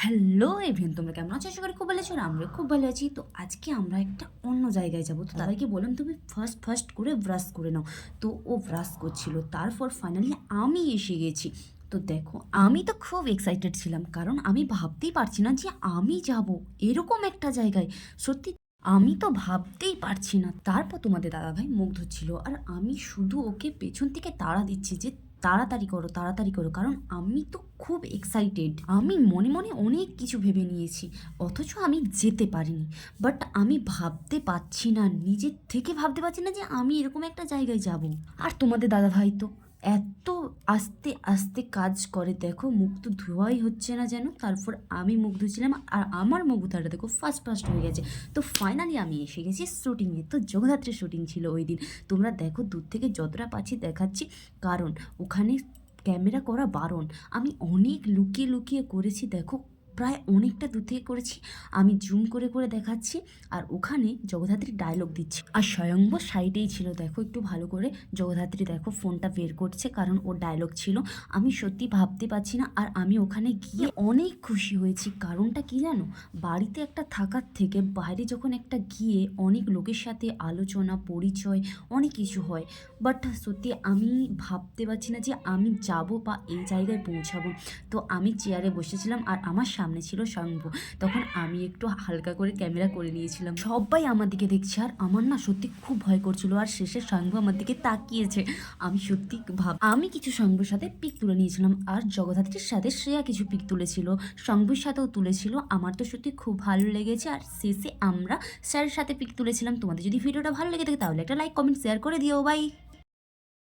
Hello everyone তোমরা কেমন আছো? আশা খুব ভালো আছো আমরা খুব ভালো আছি। তো আজকে আমরা একটা অন্য জায়গায় যাব। তো দাদাকে বললাম, তুমি ফার্স্ট ফার্স্ট করে ব্রাশ করে নাও। তো ও ব্রাশ করছিল, তারপর ফাইনালি আমি এসে গেছি। তো দেখো, আমি তো খুব এক্সাইটেড ছিলাম, কারণ আমি ভাবতেই পারছি না যে আমি যাব এরকম একটা জায়গায়। সত্যি, আমি তো ভাবতেই পারছি না। তারপর তোমাদের দাদাভাই মুখ ধুচ্ছিল আর আমি শুধু ওকে পেছন থেকে তাড়া দিচ্ছি যে তাড়াতাড়ি করো তাড়াতাড়ি করো। কারণ আমি তো খুব এক্সাইটেড আমি মনে মনে অনেক কিছু ভেবে নিয়েছি, অথচ আমি যেতে পারিনি। বাট আমি ভাবতে পারছি না, নিজের থেকে ভাবতে পারছি না যে আমি এরকম একটা জায়গায় যাব। আর তোমাদের দাদাভাই তো এত আস্তে আস্তে কাজ করে। দেখো, মুখ তো ধোয়াই হচ্ছে না যেন। তারপর আমি মুখ ধুছিলাম আর আমার মুখ ধোয়াটা দেখো ফার্স্ট ফার্স্ট হয়ে গেছে। তো ফাইনালি আমি এসে গেছি শ্যুটিংয়ে তো জগদ্ধাত্রীর শ্যুটিং ছিল ওই দিন। তোমরা দেখো, দূর থেকে যতটা পাচ্ছি দেখাচ্ছি। কারণ ওখানে ক্যামেরা করা বারণ। আমি অনেক লুকিয়ে লুকিয়ে করেছি, দেখো। প্রায় অনেকটা দূর থেকে করেছি। আমি জুম করে করে দেখাচ্ছি আর ওখানে জগদ্ধাত্রী ডায়লগ দিচ্ছে। আর স্বয়ংবর সাইডেই ছিল, দেখো একটু ভালো করে। জগদ্ধাত্রী দেখো ফোনটা বের করছে কারণ ওর ডায়লগ ছিল। আমি সত্যি ভাবতে পারছি না আর আমি ওখানে গিয়ে অনেক খুশি হয়েছি। কারণটা কি জানো? বাড়িতে একটা থাকার থেকে বাইরে যখন একটা গিয়ে অনেক লোকের সাথে আলোচনা, পরিচয়, অনেক কিছু হয়। বাট সত্যি আমি ভাবতে পারছি না যে আমি যাব বা এই জায়গায় পৌঁছাবো। তো আমি চেয়ারে বসেছিলাম আর আমার সামনে ছিল শম্ভু তখন আমি একটু হালকা করে ক্যামেরা করে নিয়েছিলাম। সবাই আমার দিকে দেখছে আর আমার না সত্যি খুব ভয় করছিল আর শেষে শম্ভু আমার দিকে তাকিয়েছে। আমি সত্যি ভাব, আমি কিছু শম্ভুর সাথে পিক তুলে নিয়েছিলাম আর জগদ্ধাত্রীর সাথে শ্রেয়া কিছু পিক তুলেছিল। শম্ভুর সাথেও তুলেছিল। আমার তো সত্যি খুব ভালো লেগেছে আর শেষে আমরা স্যারের সাথে পিক তুলেছিলাম। তোমাদের যদি ভিডিওটা ভালো লেগে থাকে তাহলে একটা লাইক কমেন্ট শেয়ার করে দিও। বাই